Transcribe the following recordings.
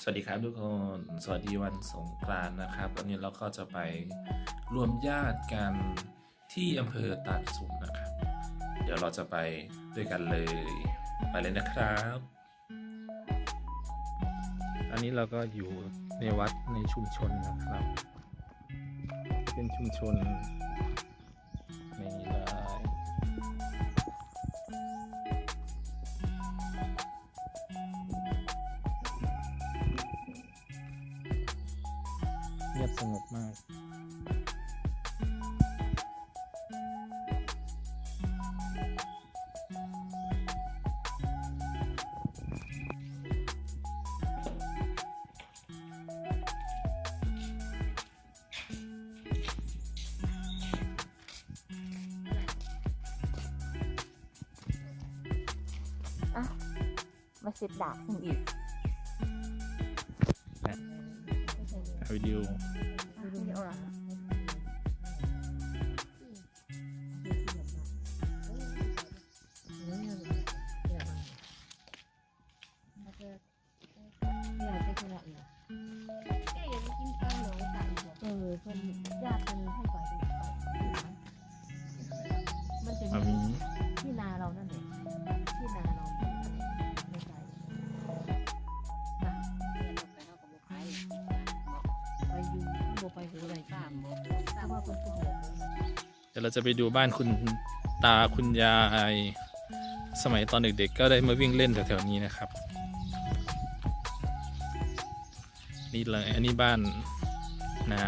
สวัสดีครับทุกคน สวัสดีวันสงกรานต์นะครับ วันนี้เราก็จะไปรวมญาติกันที่อำเภอตาดสูงนะครับ เดี๋ยวเราจะไปด้วยกันเลย ไปเลยนะครับ อันนี้เราก็อยู่ในวัดในชุมชนนะครับ เป็นชุมชน มากอะมาเสร็จดาบฉันอีกวิดีโอ ดี๋ยวเราจะไปดูบ้านคุณตาคุณยายสมัยตอนเด็กๆ ก็ได้มาวิ่งเล่นแถวๆนี้นะครับ นี่เลยอันนี้บ้านนะ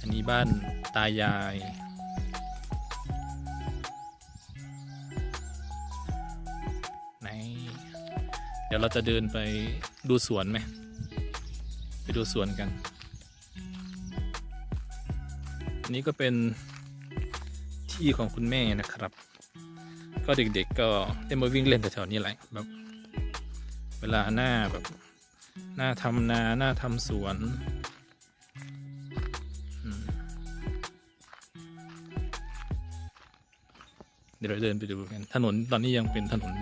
อันนี้บ้านตายายไหนเดี๋ยวเราจะเดินไปดูสวนไหม ไปดูสวนกัน นนี้ก็เป็นที่ของคุณแม่นะครับ ก็เด็กๆก็ได้มาวิ่งเล่นแถวๆนี้แหละแบบเวลาหน้าแบบหน้าทำนาหน้าทำสวนเดี๋ยวเราเดินไปดูกันถนนตอนนี้ยังเป็นถนน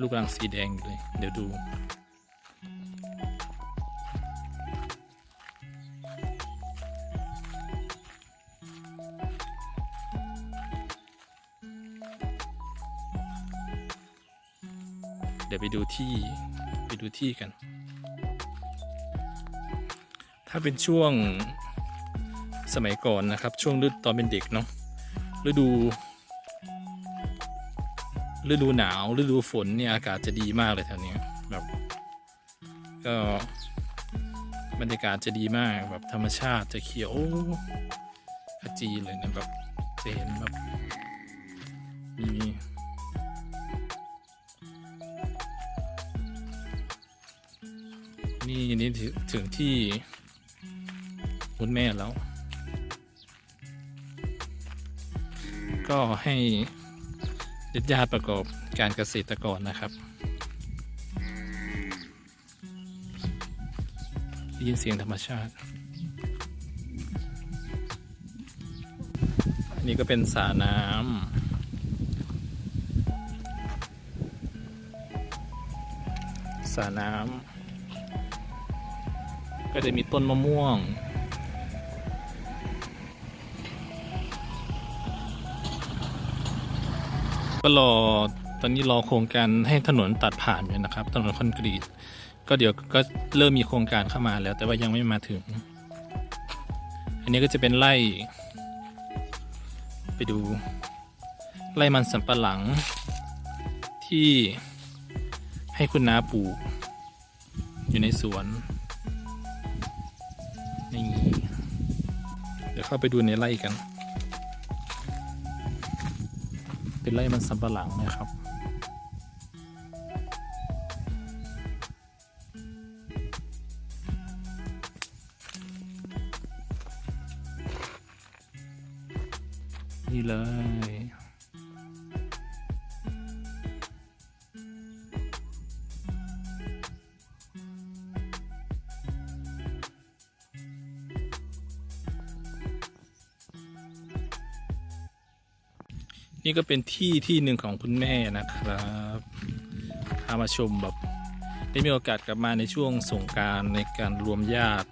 ลูกรังสีแดงอยู่เลย เดี๋ยวดู ดี๋ยวไปดูที่ไปดูที่กัน ถ้าเป็นช่วงสมัยก่อนนะครับ ช่วงฤดูตอนเป็นเด็กเนาะฤดู ฤดูหนาวฤดูฝนเนี่ยอากาศจะดีมากเลยแถวนี้แบบก็บรรยากาศจะดีมากแบบธรรมชาติจะเขียวขจีเลยนะแบบจะเห็นแบบมี นี่นี่ถึงถึงที่คุณแม่แล้ว ก็ให้ญาติญาติประกอบการเกษตรกรนะครับได้ยินเสียงธรรมชาติน,นี่ก็เป็นสระน้ำสระน้ำ ก็จะมีต้นมะม่วง ก็รอตอนนี้รอโครงการให้ถนนตัดผ่านอยู่นะครับ ถนนคอนกรีต ก็เดี๋ยวก็เริ่มมีโครงการเข้ามาแล้ว แต่ว่ายังไม่มาถึง อันนี้ก็จะเป็นไร่ ไปดู ไร่มันสำปะหลัง ที่ให้คุณน้าปลูกอยู่ในสวน ดี๋ยวเข้าไปดูในไร่กัน เป็นไร่มันสำปะหลังนะครับนี่เลย นี่ก็เป็นที่ที่หนึ่งของคุณแม่นะครับพามาชมแบบได้มีโอกาสกลับมาในช่วงสงการในการรวมญาติ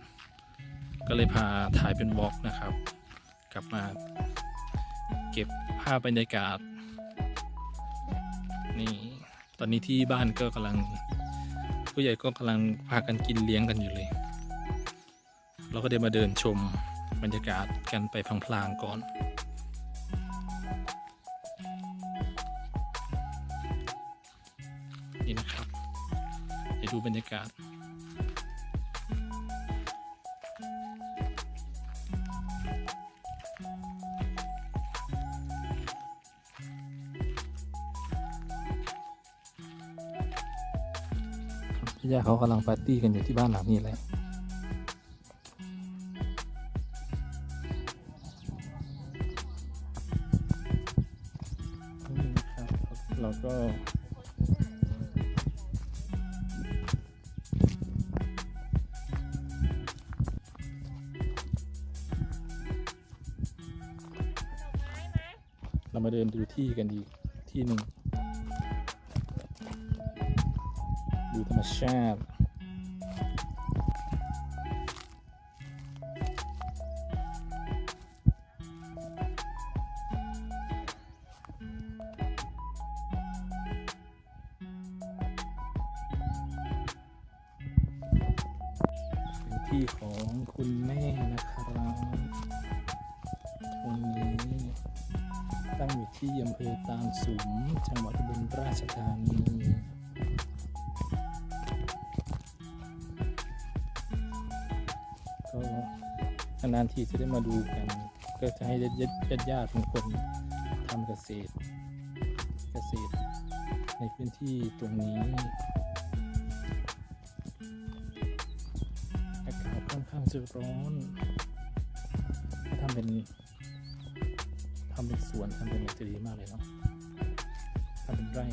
ก็เลยพาถ่ายเป็นวอล์กนะครับ กลับมาเก็บภาพบรรยากาศ นี่ตอนนี้ที่บ้านก็กำลัง ผู้ใหญ่ก็กำลังพากันกินเลี้ยงกันอยู่เลย เราก็ได้มาเดินชมบรรยากาศกันไปพลางๆก่อน นี่นะครับ เดี๋ยวดูบรรยากาศพี่ย่าเขากำลังปาร์ตี้กันอยู่ที่บ้านหลังนี้เลยนี่นะครับเราก็ เรามาเดินดูที่กันดีที่หนึ่งดูธรรมชาติเป็นที่ของคุณแม่นะครับตรงนี้ ที่อำเภอตาลสุมจังหวัดอุบลราชธานีก็นานๆทีจะได้มาดูกัน ก็จะให้ญาติญาติๆเป็นคนทำเกษตร เกษตร ในพื้นที่ตรงนี้อากาศค่อนข้างจะร้อนทำเป็นำเป็นสวนทำเป็นอะไรจะดีมากเลยเนาะทำเป็นไร่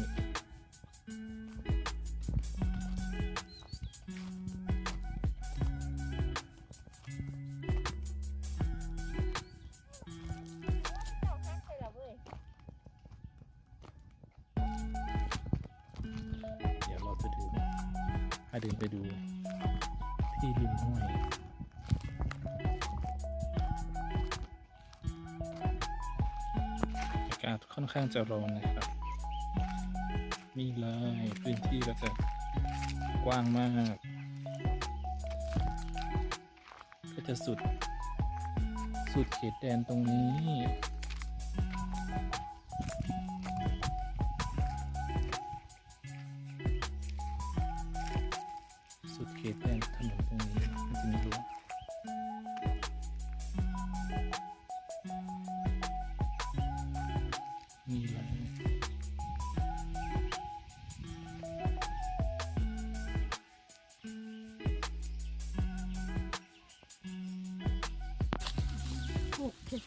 เดี๋ยวเราจะดูให้เดินไปดูที่ริมห้วย ค่อนข้างจะร้อนนะครับ นี่เลยพื้นที่ก็จะกว้างมาก ก็จะสุด สุดเขตแดนตรงนี้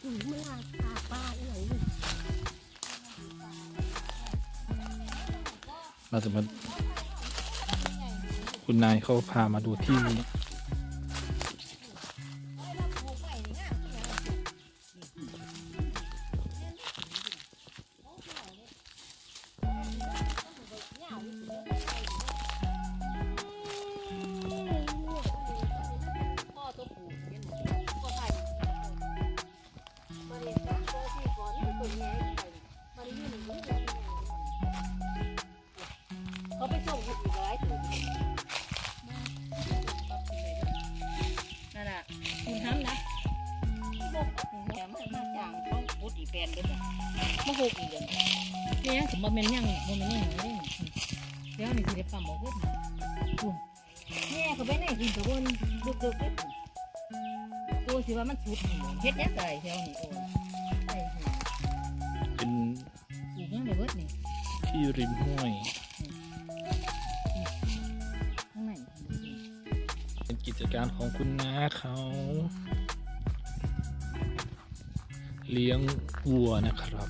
ปลูกจะสูงเมื่อตาป้าอะไรนี่เราจะมาคุณนายเขาพามาดูที่ เขาไปส่งกันอีกหลายตัวนั่นน่ะคุณทำนะบอกแถมให้มาจางเขาพูดอีแปลนเด้อมาหกอีกเดือนนี่ยังสมบูรณ์เป็นยังบ่เป็นยังเลยเดี๋ยวนี่สิได้ปั๊มบอกเพิ่นแม่เขาไปไหนกินกับคนดึกๆเด้อตัวสิว่ามันสุดนี่เฮ็ดยังไงแถวนี้โอ้ยไอ้ห่า เป็นปลูกยังได้เบิดนี่ที่ริมห้วย ข้างในเป็นกิจการของคุณน้าเขา เลี้ยงวัวนะครับ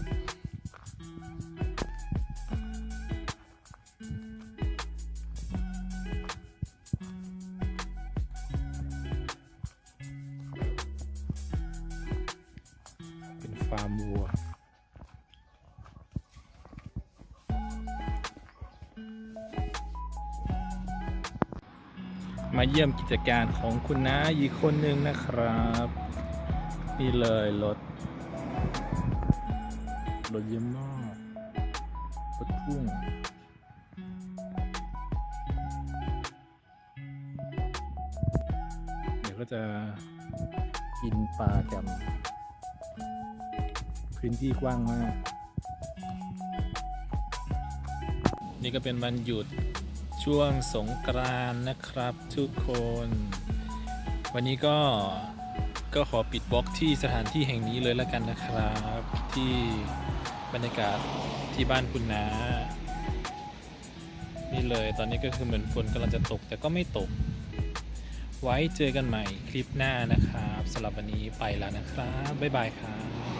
มาเยี่ยมกิจการของคุณน้าอีกคนนึงนะครับ นี่เลยรถ รถเยอะมากรถพุ่งเดี๋ยวก็จะกินปลากันพื้นที่กว้างมาก นี่ก็เป็นวันหยุด ช่วงสงกรานนะครับทุกคน วันนี้ก็ก็ขอปิดบล็อกที่สถานที่แห่งนี้เลยแล้วกันนะครับ ที่บรรยากาศที่บ้านคุณนานี่เลยตอนนี้ก็คือเหมือนฝนกำลังจะตกแต่ก็ไม่ตก ไว้เจอกันใหม่คลิปหน้านะครับสำหรับวันนี้ไปแล้วนะครับ บ๊ายบายครับ